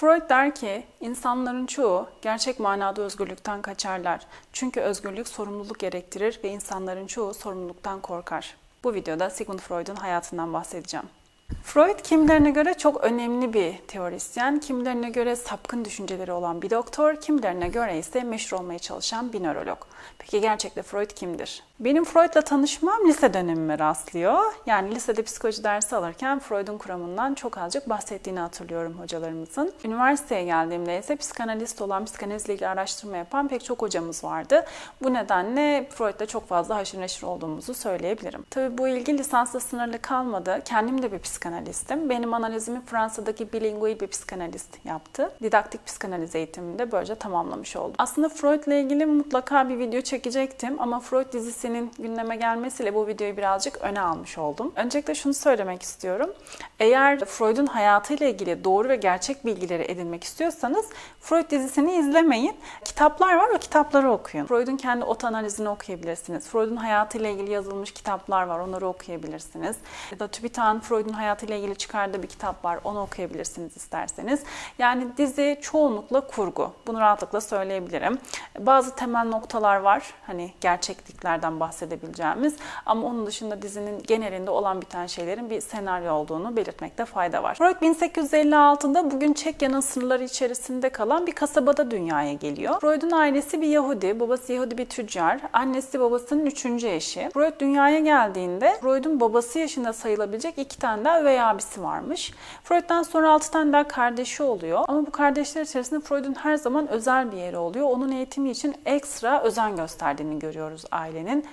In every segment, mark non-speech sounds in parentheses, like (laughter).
Freud der ki insanların çoğu gerçek manada özgürlükten kaçarlar. Çünkü özgürlük sorumluluk gerektirir ve insanların çoğu sorumluluktan korkar. Bu videoda Sigmund Freud'un hayatından bahsedeceğim. Freud kimilerine göre çok önemli bir teorisyen, kimilerine göre sapkın düşünceleri olan bir doktor, kimilerine göre ise meşhur olmaya çalışan bir nörolog. Peki gerçekte Freud kimdir? Benim Freud'la tanışmam lise dönemime rastlıyor. Yani lisede psikoloji dersi alırken Freud'un kuramından çok azıcık bahsettiğini hatırlıyorum hocalarımızın. Üniversiteye geldiğimde ise psikanalist olan, psikanalizle ilgili araştırma yapan pek çok hocamız vardı. Bu nedenle Freud'la çok fazla haşır neşir olduğumuzu söyleyebilirim. Tabii bu ilgi lisansla sınırlı kalmadı. Kendim de bir psikanalistim. Benim analizimi Fransa'daki bilingual bir psikanalist yaptı. Didaktik psikanaliz eğitimini de böylece tamamlamış oldum. Aslında Freud'la ilgili mutlaka bir video çekecektim ama Freud dizisinin gündeme gelmesiyle bu videoyu birazcık öne almış oldum. Öncelikle şunu söylemek istiyorum. Eğer Freud'un hayatıyla ilgili doğru ve gerçek bilgileri edinmek istiyorsanız Freud dizisini izlemeyin. Kitaplar var o kitapları okuyun. Freud'un kendi ot analizini okuyabilirsiniz. Freud'un hayatıyla ilgili yazılmış kitaplar var onları okuyabilirsiniz. Ya da TÜBİTAK'ın Freud'un hayatıyla ilgili çıkardığı bir kitap var onu okuyabilirsiniz isterseniz. Yani dizi çoğunlukla kurgu. Bunu rahatlıkla söyleyebilirim. Bazı temel noktalar var. Hani gerçekliklerden bahsedebileceğimiz ama onun dışında dizinin genelinde olan biten şeylerin bir senaryo olduğunu belirtmekte fayda var. Freud 1856'da bugün Çekya'nın sınırları içerisinde kalan bir kasabada dünyaya geliyor. Freud'un ailesi bir Yahudi, babası Yahudi bir tüccar, annesi babasının üçüncü eşi. Freud dünyaya geldiğinde Freud'un babası yaşında sayılabilecek iki tane daha üvey abisi varmış. Freud'dan sonra altı tane daha kardeşi oluyor ama bu kardeşler içerisinde Freud'un her zaman özel bir yeri oluyor. Onun eğitimi için ekstra özen gösterdiğini görüyoruz ailenin.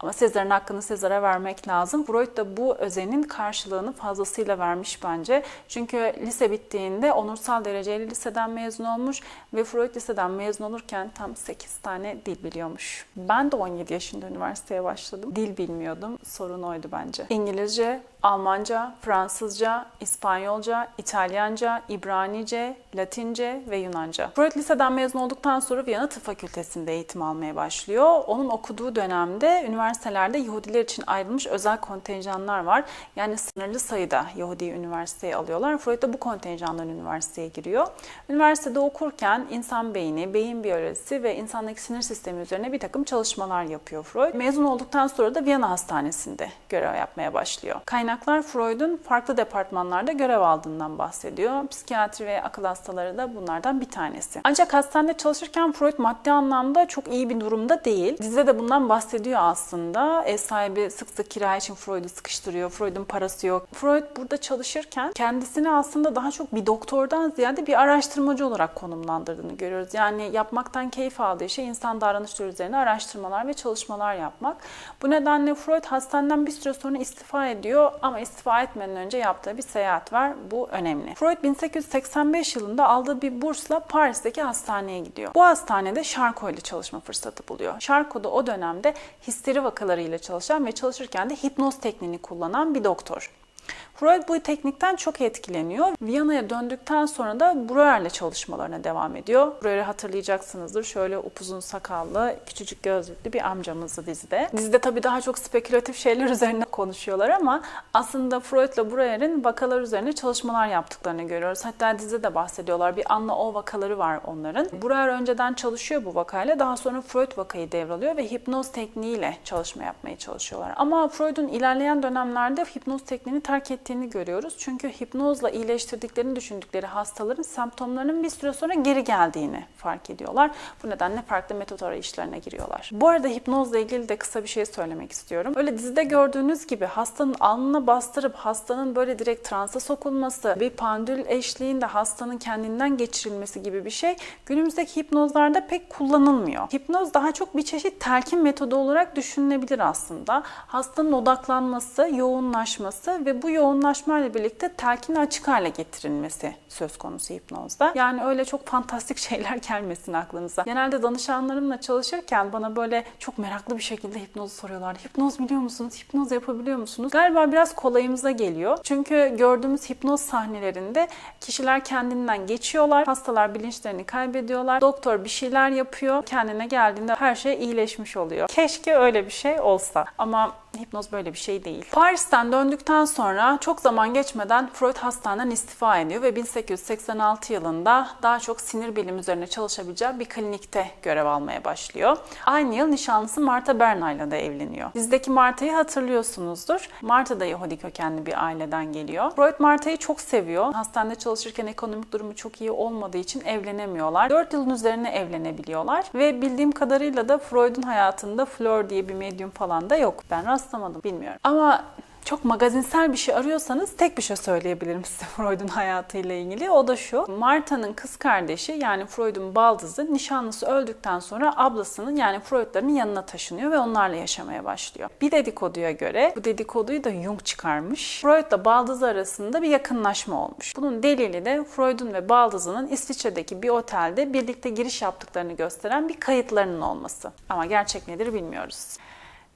Ama Sezar'ın hakkını Sezar'a vermek lazım. Freud da bu özenin karşılığını fazlasıyla vermiş bence. Çünkü lise bittiğinde onursal dereceyle liseden mezun olmuş ve Freud liseden mezun olurken tam 8 tane dil biliyormuş. Ben de 17 yaşında üniversiteye başladım. Dil bilmiyordum. Sorun oydu bence. İngilizce, Almanca, Fransızca, İspanyolca, İtalyanca, İbranice, Latince ve Yunanca. Freud liseden mezun olduktan sonra Viyana Tıp Fakültesi'nde eğitim almaya başlıyor. Onun okuduğu dönemde üniversitelerde Yahudiler için ayrılmış özel kontenjanlar var. Yani sınırlı sayıda Yahudi üniversiteye alıyorlar. Freud da bu kontenjandan üniversiteye giriyor. Üniversitede okurken insan beyni, beyin biyolojisi ve insandaki sinir sistemi üzerine bir takım çalışmalar yapıyor Freud. Mezun olduktan sonra da Viyana Hastanesi'nde görev yapmaya başlıyor. Kaynaklar Freud'un farklı departmanlarda görev aldığından bahsediyor. Psikiyatri ve akıl hastaları da bunlardan bir tanesi. Ancak hastanede çalışırken Freud maddi anlamda çok iyi bir durumda değil. Dizide de bundan bahsediyor aslında. Ev sahibi sık sık kira için Freud'u sıkıştırıyor. Freud'un parası yok. Freud burada çalışırken kendisini aslında daha çok bir doktordan ziyade bir araştırmacı olarak konumlandırdığını görüyoruz. Yani yapmaktan keyif aldığı şey insan davranışları üzerine araştırmalar ve çalışmalar yapmak. Bu nedenle Freud hastaneden bir süre sonra istifa ediyor ama istifa etmeden önce yaptığı bir seyahat var. Bu önemli. Freud 1885 yılında aldığı bir bursla Paris'teki hastaneye gidiyor. Bu hastanede Charcot ile çalışma fırsatı buluyor. Charcot da o dönemde histeri vakalarıyla çalışan ve çalışırken de hipnoz tekniğini kullanan bir doktor. Freud bu teknikten çok etkileniyor. Viyana'ya döndükten sonra da Breuer'le çalışmalarına devam ediyor. Breuer'i hatırlayacaksınızdır. Şöyle upuzun sakallı, küçücük gözlüklü bir amcamızdı dizide. Dizide tabii daha çok spekülatif şeyler (laughs) üzerine konuşuyorlar ama aslında Freud'la Breuer'in vakalar üzerine çalışmalar yaptıklarını görüyoruz. Hatta dizide de bahsediyorlar. Bir Anna O vakaları var onların. Breuer önceden çalışıyor bu vakayla. Daha sonra Freud vakayı devralıyor ve hipnoz tekniğiyle çalışma yapmaya çalışıyorlar. Ama Freud'un ilerleyen dönemlerde hipnoz tekniğini terk ettiğini görüyoruz. Çünkü hipnozla iyileştirdiklerini düşündükleri hastaların semptomlarının bir süre sonra geri geldiğini fark ediyorlar. Bu nedenle farklı metot arayışlarına giriyorlar. Bu arada hipnozla ilgili de kısa bir şey söylemek istiyorum. Öyle dizide gördüğünüz gibi hastanın alnına bastırıp hastanın böyle direkt transa sokulması, bir pandül eşliğinde hastanın kendinden geçirilmesi gibi bir şey günümüzdeki hipnozlarda pek kullanılmıyor. Hipnoz daha çok bir çeşit telkin metodu olarak düşünülebilir aslında. Hastanın odaklanması, yoğunlaşması ve bu yoğunlaşmayla birlikte telkini açık hale getirilmesi söz konusu hipnozda. Yani öyle çok fantastik (laughs) şeyler gelmesin aklınıza. Genelde danışanlarımla çalışırken bana böyle çok meraklı bir şekilde hipnozu soruyorlar. Hipnoz biliyor musunuz? Hipnoz yapabiliyor musunuz? Galiba biraz kolayımıza geliyor. Çünkü gördüğümüz hipnoz sahnelerinde kişiler kendinden geçiyorlar. Hastalar bilinçlerini kaybediyorlar. Doktor bir şeyler yapıyor. Kendine geldiğinde her şey iyileşmiş oluyor. Keşke öyle bir şey olsa. Ama hipnoz böyle bir şey değil. Paris'ten döndükten sonra çok zaman geçmeden Freud hastaneden istifa ediyor ve 1886 yılında daha çok sinir bilim üzerine çalışabileceği bir klinikte görev almaya başlıyor. Aynı yıl nişanlısı Martha Berna ile de evleniyor. Dizdeki Martha'yı hatırlıyorsunuzdur. Martha da Yahudi kökenli bir aileden geliyor. Freud Martha'yı çok seviyor. Hastanede çalışırken ekonomik durumu çok iyi olmadığı için evlenemiyorlar. 4 yılın üzerine evlenebiliyorlar ve bildiğim kadarıyla da Freud'un hayatında Fleur diye bir medyum falan da yok. Ben rastlamadım bilmiyorum. Ama çok magazinsel bir şey arıyorsanız tek bir şey söyleyebilirim (laughs) size Freud'un hayatıyla ilgili. O da şu. Martha'nın kız kardeşi yani Freud'un baldızı nişanlısı öldükten sonra ablasının yani Freud'ların yanına taşınıyor ve onlarla yaşamaya başlıyor. Bir dedikoduya göre bu dedikoduyu da Jung çıkarmış. Freud'la baldızı arasında bir yakınlaşma olmuş. Bunun delili de Freud'un ve baldızının İsviçre'deki bir otelde birlikte giriş yaptıklarını gösteren bir kayıtlarının olması. Ama gerçek nedir bilmiyoruz.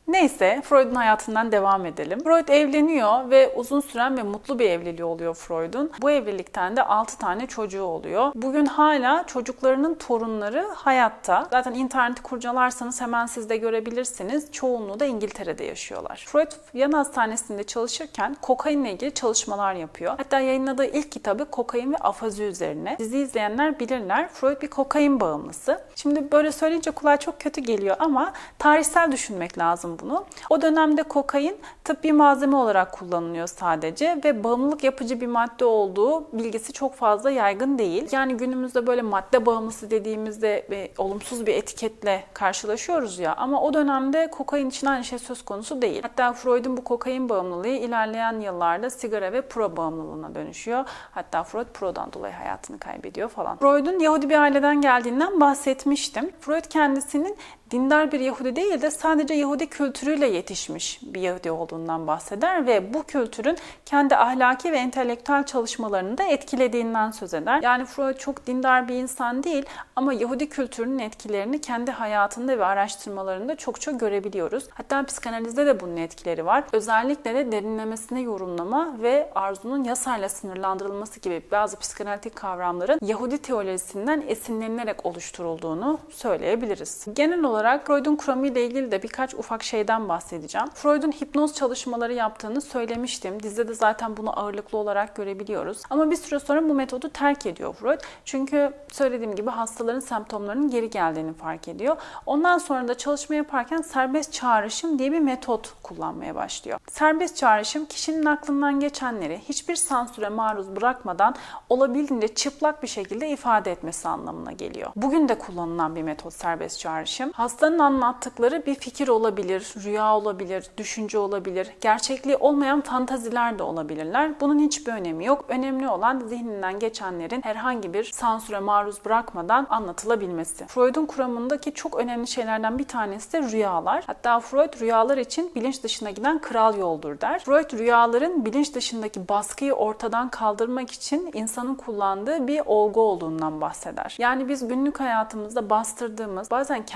Neyse Freud'un hayatından devam edelim. Freud evleniyor ve uzun süren ve mutlu bir evliliği oluyor Freud'un. Bu evlilikten de 6 tane çocuğu oluyor. Bugün hala çocuklarının torunları hayatta. Zaten interneti kurcalarsanız hemen siz de görebilirsiniz. Çoğunluğu da İngiltere'de yaşıyorlar. Freud yan hastanesinde çalışırken kokainle ilgili çalışmalar yapıyor. Hatta yayınladığı ilk kitabı kokain ve afazi üzerine. Dizi izleyenler bilirler. Freud bir kokain bağımlısı. Şimdi böyle söyleyince kulağa çok kötü geliyor ama tarihsel düşünmek lazım bunu. O dönemde kokain tıbbi malzeme olarak kullanılıyor sadece ve bağımlılık yapıcı bir madde olduğu bilgisi çok fazla yaygın değil. Yani günümüzde böyle madde bağımlısı dediğimizde bir, olumsuz bir etiketle karşılaşıyoruz ya ama o dönemde kokain için aynı şey söz konusu değil. Hatta Freud'un bu kokain bağımlılığı ilerleyen yıllarda sigara ve pro bağımlılığına dönüşüyor. Hatta Freud prodan dolayı hayatını kaybediyor falan. Freud'un Yahudi bir aileden geldiğinden bahsetmiştim. Freud kendisinin dindar bir Yahudi değil de sadece Yahudi kültürüyle yetişmiş bir Yahudi olduğundan bahseder ve bu kültürün kendi ahlaki ve entelektüel çalışmalarını da etkilediğinden söz eder. Yani Freud çok dindar bir insan değil ama Yahudi kültürünün etkilerini kendi hayatında ve araştırmalarında çokça görebiliyoruz. Hatta psikanalizde de bunun etkileri var. Özellikle de derinlemesine yorumlama ve arzunun yasayla sınırlandırılması gibi bazı psikanalitik kavramların Yahudi teorisinden esinlenilerek oluşturulduğunu söyleyebiliriz. Genel olarak olarak Freud'un kuramı ile ilgili de birkaç ufak şeyden bahsedeceğim. Freud'un hipnoz çalışmaları yaptığını söylemiştim. Dizide de zaten bunu ağırlıklı olarak görebiliyoruz. Ama bir süre sonra bu metodu terk ediyor Freud. Çünkü söylediğim gibi hastaların semptomlarının geri geldiğini fark ediyor. Ondan sonra da çalışma yaparken serbest çağrışım diye bir metot kullanmaya başlıyor. Serbest çağrışım kişinin aklından geçenleri hiçbir sansüre maruz bırakmadan olabildiğince çıplak bir şekilde ifade etmesi anlamına geliyor. Bugün de kullanılan bir metot serbest çağrışım. Hastanın anlattıkları bir fikir olabilir, rüya olabilir, düşünce olabilir, gerçekliği olmayan fantaziler de olabilirler. Bunun hiçbir önemi yok. Önemli olan zihninden geçenlerin herhangi bir sansüre maruz bırakmadan anlatılabilmesi. Freud'un kuramındaki çok önemli şeylerden bir tanesi de rüyalar. Hatta Freud rüyalar için bilinç dışına giden kral yoldur der. Freud rüyaların bilinç dışındaki baskıyı ortadan kaldırmak için insanın kullandığı bir olgu olduğundan bahseder. Yani biz günlük hayatımızda bastırdığımız, bazen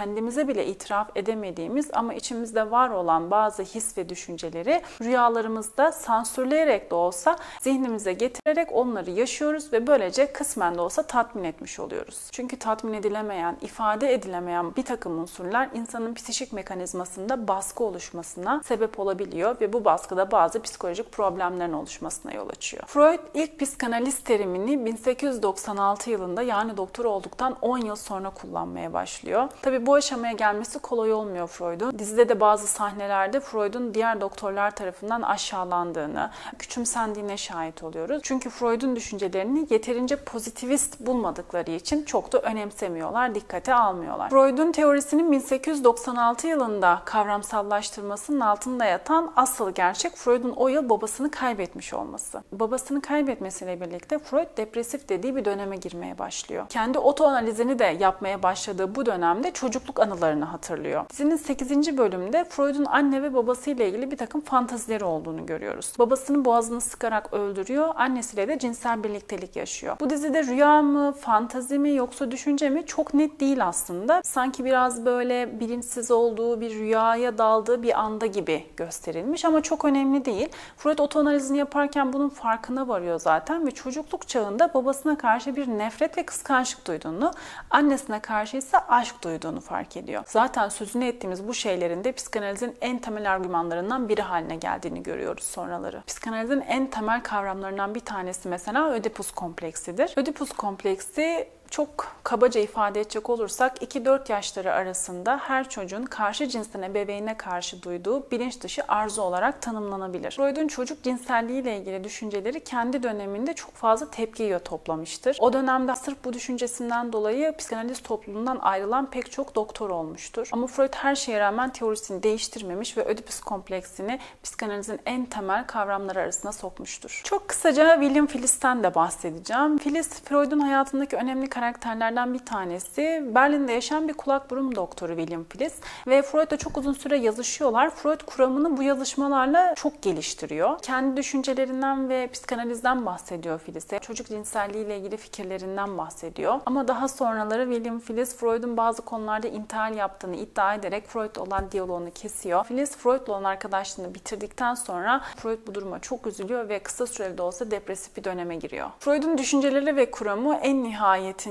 kendimize bile itiraf edemediğimiz ama içimizde var olan bazı his ve düşünceleri rüyalarımızda sansürleyerek de olsa zihnimize getirerek onları yaşıyoruz ve böylece kısmen de olsa tatmin etmiş oluyoruz. Çünkü tatmin edilemeyen, ifade edilemeyen bir takım unsurlar insanın psikik mekanizmasında baskı oluşmasına sebep olabiliyor ve bu baskıda bazı psikolojik problemlerin oluşmasına yol açıyor. Freud ilk psikanalist terimini 1896 yılında yani doktor olduktan 10 yıl sonra kullanmaya başlıyor. Tabi bu aşamaya gelmesi kolay olmuyor Freud'un. Dizide de bazı sahnelerde Freud'un diğer doktorlar tarafından aşağılandığını, küçümsendiğine şahit oluyoruz. Çünkü Freud'un düşüncelerini yeterince pozitivist bulmadıkları için çok da önemsemiyorlar, dikkate almıyorlar. Freud'un teorisinin 1896 yılında kavramsallaştırmasının altında yatan asıl gerçek Freud'un o yıl babasını kaybetmiş olması. Babasını kaybetmesiyle birlikte Freud depresif dediği bir döneme girmeye başlıyor. Kendi otoanalizini de yapmaya başladığı bu dönemde çocukluk anılarını hatırlıyor. Dizinin 8. bölümde Freud'un anne ve babasıyla ilgili bir takım fantazileri olduğunu görüyoruz. Babasının boğazını sıkarak öldürüyor, annesiyle de cinsel birliktelik yaşıyor. Bu dizide rüya mı, fantazi mi yoksa düşünce mi çok net değil aslında. Sanki biraz böyle bilinçsiz olduğu bir rüyaya daldığı bir anda gibi gösterilmiş ama çok önemli değil. Freud otoanalizini yaparken bunun farkına varıyor zaten ve çocukluk çağında babasına karşı bir nefret ve kıskançlık duyduğunu, annesine karşı ise aşk duyduğunu fark ediyor. Ediyor. Zaten sözünü ettiğimiz bu şeylerin de psikanalizin en temel argümanlarından biri haline geldiğini görüyoruz sonraları. Psikanalizin en temel kavramlarından bir tanesi mesela Ödipus kompleksidir. Ödipus kompleksi çok kabaca ifade edecek olursak 2-4 yaşları arasında her çocuğun karşı cinsten ebeveynine karşı duyduğu bilinç dışı arzu olarak tanımlanabilir. Freud'un çocuk cinselliğiyle ilgili düşünceleri kendi döneminde çok fazla tepki yiyor toplamıştır. O dönemde sırf bu düşüncesinden dolayı psikanaliz toplumundan ayrılan pek çok doktor olmuştur. Ama Freud her şeye rağmen teorisini değiştirmemiş ve Ödipus kompleksini psikanalizin en temel kavramları arasına sokmuştur. Çok kısaca William Phillips'ten de bahsedeceğim. Phillips, Freud'un hayatındaki önemli karakterlerden bir tanesi. Berlin'de yaşayan bir kulak burun doktoru William Phillips ve Freud'la çok uzun süre yazışıyorlar. Freud kuramını bu yazışmalarla çok geliştiriyor. Kendi düşüncelerinden ve psikanalizden bahsediyor Phillips'e. Çocuk cinselliği ile ilgili fikirlerinden bahsediyor. Ama daha sonraları William Phillips Freud'un bazı konularda intihal yaptığını iddia ederek Freud olan diyaloğunu kesiyor. Phillips Freud'la olan arkadaşlığını bitirdikten sonra Freud bu duruma çok üzülüyor ve kısa süreli de olsa depresif bir döneme giriyor. Freud'un düşünceleri ve kuramı en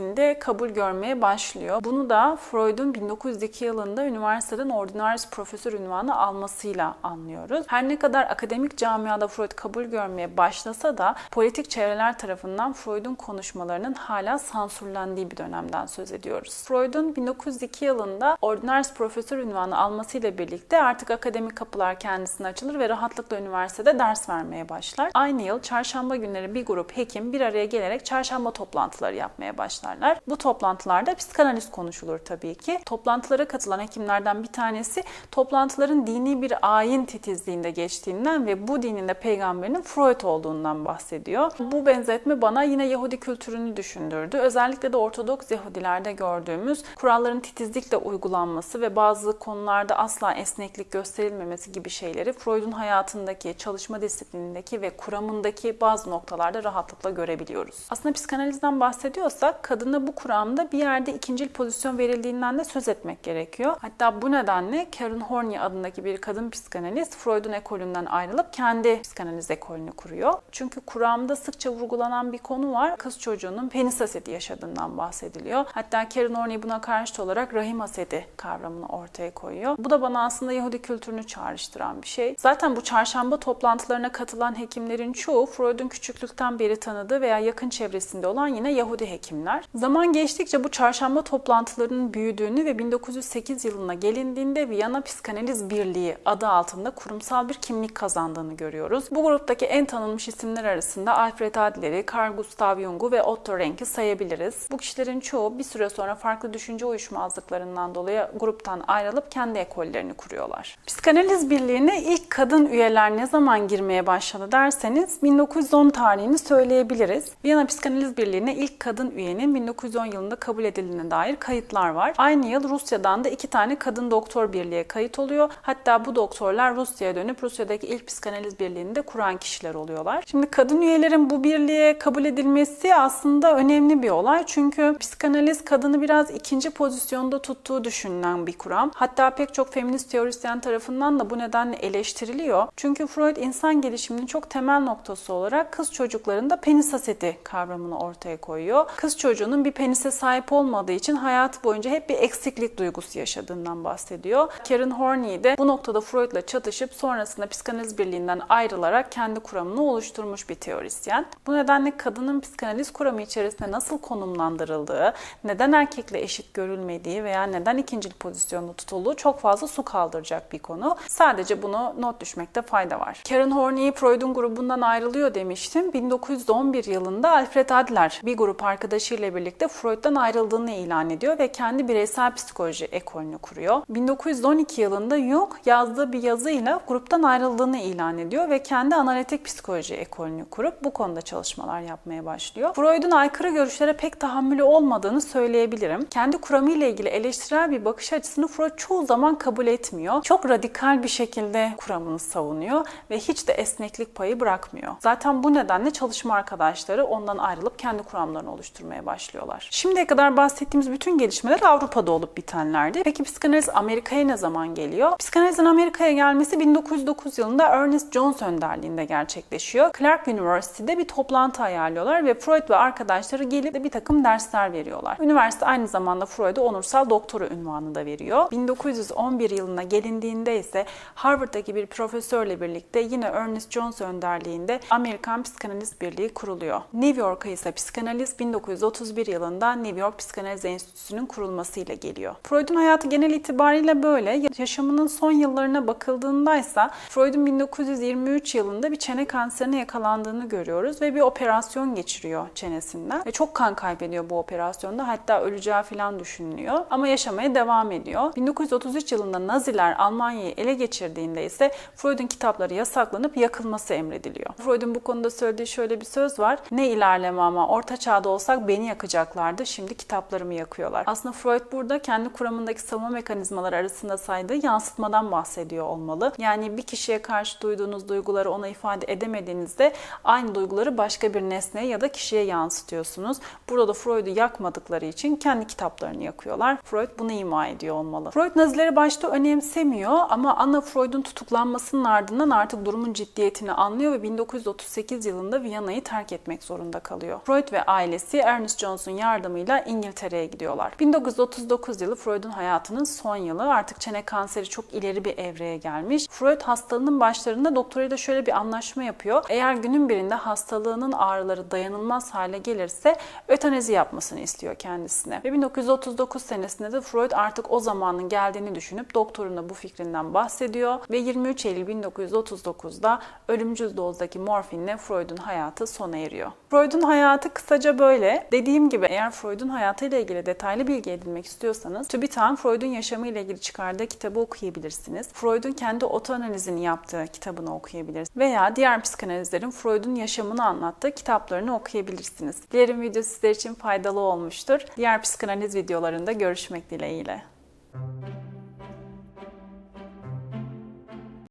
nihayetinde kabul görmeye başlıyor. Bunu da Freud'un 1902 yılında üniversiteden ordinaris profesör ünvanı almasıyla anlıyoruz. Her ne kadar akademik camiada Freud kabul görmeye başlasa da politik çevreler tarafından Freud'un konuşmalarının hala sansürlendiği bir dönemden söz ediyoruz. Freud'un 1902 yılında ordinaris profesör ünvanı almasıyla birlikte artık akademik kapılar kendisine açılır ve rahatlıkla üniversitede ders vermeye başlar. Aynı yıl çarşamba günleri bir grup hekim bir araya gelerek çarşamba toplantıları yapmaya başlarlar. Bu toplantılarda psikanaliz konuşulur tabii ki. Toplantılara katılan hekimlerden bir tanesi toplantıların dini bir ayin titizliğinde geçtiğinden ve bu dinin de peygamberinin Freud olduğundan bahsediyor. Bu benzetme bana yine Yahudi kültürünü düşündürdü. Özellikle de Ortodoks Yahudilerde gördüğümüz kuralların titizlikle uygulanması ve bazı konularda asla esneklik gösterilmemesi gibi şeyleri Freud'un hayatındaki, çalışma disiplinindeki ve kuramındaki bazı noktalarda rahatlıkla görebiliyoruz. Aslında psikanalizden bahsediyorsak kadına bu kuramda bir yerde ikincil pozisyon verildiğinden de söz etmek gerekiyor. Hatta bu nedenle Karen Horney adındaki bir kadın psikanalist Freud'un ekolünden ayrılıp kendi psikanaliz ekolünü kuruyor. Çünkü kuramda sıkça vurgulanan bir konu var. Kız çocuğunun penis asidi yaşadığından bahsediliyor. Hatta Karen Horney buna karşıt olarak rahim asidi kavramını ortaya koyuyor. Bu da bana aslında Yahudi kültürünü çağrıştıran bir şey. Zaten bu çarşamba toplantılarına katılan hekimlerin çoğu Freud'un küçüklükten beri tanıdığı veya yakın çevresinde olan yine Yahudi hekimler. Zaman geçtikçe bu çarşamba toplantılarının büyüdüğünü ve 1908 yılına gelindiğinde Viyana Psikanaliz Birliği adı altında kurumsal bir kimlik kazandığını görüyoruz. Bu gruptaki en tanınmış isimler arasında Alfred Adler'i, Carl Gustav Jung'u ve Otto Renk'i sayabiliriz. Bu kişilerin çoğu bir süre sonra farklı düşünce uyuşmazlıklarından dolayı gruptan ayrılıp kendi ekollerini kuruyorlar. Psikanaliz Birliği'ne ilk kadın üyeler ne zaman girmeye başladı derseniz 1910 tarihini söyleyebiliriz. Viyana Psikanaliz Birliği'ne ilk kadın üyenin 1910 yılında kabul edildiğine dair kayıtlar var. Aynı yıl Rusya'dan da iki tane kadın doktor birliğe kayıt oluyor. Hatta bu doktorlar Rusya'ya dönüp Rusya'daki ilk psikanaliz birliğini de kuran kişiler oluyorlar. Şimdi kadın üyelerin bu birliğe kabul edilmesi aslında önemli bir olay. Çünkü psikanaliz kadını biraz ikinci pozisyonda tuttuğu düşünülen bir kuram. Hatta pek çok feminist teorisyen tarafından da bu nedenle eleştiriliyor. Çünkü Freud insan gelişiminin çok temel noktası olarak kız çocuklarında penis aseti kavramını ortaya koyuyor. Kız çocuğunun bir penise sahip olmadığı için hayatı boyunca hep bir eksiklik duygusu yaşadığından bahsediyor. Karen Horney de bu noktada Freud'la çatışıp sonrasında psikanaliz birliğinden ayrılarak kendi kuramını oluşturmuş bir teorisyen. Bu nedenle kadının psikanaliz kuramı içerisinde nasıl konumlandırıldığı, neden erkekle eşit görülmediği veya neden ikincil pozisyonda tutulduğu çok fazla su kaldıracak bir konu. Sadece bunu not düşmekte fayda var. Karen Horney Freud'un grubundan ayrılıyor demiştim. 1911 yılında Alfred Adler bir grup arkadaşıyla birlikte Freud'dan ayrıldığını ilan ediyor ve kendi bireysel psikoloji ekolünü kuruyor. 1912 yılında Jung yazdığı bir yazıyla gruptan ayrıldığını ilan ediyor ve kendi analitik psikoloji ekolünü kurup bu konuda çalışmalar yapmaya başlıyor. Freud'un aykırı görüşlere pek tahammülü olmadığını söyleyebilirim. Kendi kuramıyla ilgili eleştirel bir bakış açısını Freud çoğu zaman kabul etmiyor. Çok radikal bir şekilde kuramını savunuyor ve hiç de esneklik payı bırakmıyor. Zaten bu nedenle çalışma arkadaşları ondan ayrılıp kendi kuramlarını oluşturmaya başlıyor başlıyorlar. Şimdiye kadar bahsettiğimiz bütün gelişmeler Avrupa'da olup bitenlerdi. Peki psikanaliz Amerika'ya ne zaman geliyor? Psikanalizin Amerika'ya gelmesi 1909 yılında Ernest Jones önderliğinde gerçekleşiyor. Clark University'de bir toplantı ayarlıyorlar ve Freud ve arkadaşları gelip de bir takım dersler veriyorlar. Üniversite aynı zamanda Freud'a onursal doktora unvanı da veriyor. 1911 yılına gelindiğinde ise Harvard'daki bir profesörle birlikte yine Ernest Jones önderliğinde Amerikan Psikanaliz Birliği kuruluyor. New York'a ise psikanaliz 1931 yılında New York Psikanaliz Enstitüsü'nün kurulmasıyla geliyor. Freud'un hayatı genel itibariyle böyle. Yaşamının son yıllarına bakıldığında ise Freud'un 1923 yılında bir çene kanserine yakalandığını görüyoruz ve bir operasyon geçiriyor çenesinden. Ve çok kan kaybediyor bu operasyonda. Hatta öleceği falan düşünülüyor. Ama yaşamaya devam ediyor. 1933 yılında Naziler Almanya'yı ele geçirdiğinde ise Freud'un kitapları yasaklanıp yakılması emrediliyor. Freud'un bu konuda söylediği şöyle bir söz var. Ne ilerleme ama orta çağda olsak beni yakacaklardı. Şimdi kitaplarımı yakıyorlar. Aslında Freud burada kendi kuramındaki savunma mekanizmaları arasında saydığı yansıtmadan bahsediyor olmalı. Yani bir kişiye karşı duyduğunuz duyguları ona ifade edemediğinizde aynı duyguları başka bir nesneye ya da kişiye yansıtıyorsunuz. Burada da Freud'u yakmadıkları için kendi kitaplarını yakıyorlar. Freud bunu ima ediyor olmalı. Freud Nazileri başta önemsemiyor ama Anna Freud'un tutuklanmasının ardından artık durumun ciddiyetini anlıyor ve 1938 yılında Viyana'yı terk etmek zorunda kalıyor. Freud ve ailesi Ernest Jones'un yardımıyla İngiltere'ye gidiyorlar. 1939 yılı Freud'un hayatının son yılı. Artık çene kanseri çok ileri bir evreye gelmiş. Freud hastalığının başlarında doktoruyla şöyle bir anlaşma yapıyor. Eğer günün birinde hastalığının ağrıları dayanılmaz hale gelirse ötenezi yapmasını istiyor kendisine. Ve 1939 senesinde de Freud artık o zamanın geldiğini düşünüp doktoruna bu fikrinden bahsediyor ve 23 Eylül 1939'da ölümcül dozdaki morfinle Freud'un hayatı sona eriyor. Freud'un hayatı kısaca böyle. Dediğim gibi eğer Freud'un hayatıyla ilgili detaylı bilgi edinmek istiyorsanız TÜBİTAK'ın Freud'un yaşamıyla ilgili çıkardığı kitabı okuyabilirsiniz. Freud'un kendi otoanalizini yaptığı kitabını okuyabilirsiniz. Veya diğer psikanalizlerin Freud'un yaşamını anlattığı kitaplarını okuyabilirsiniz. Dilerim video sizler için faydalı olmuştur. Diğer psikanaliz videolarında görüşmek dileğiyle.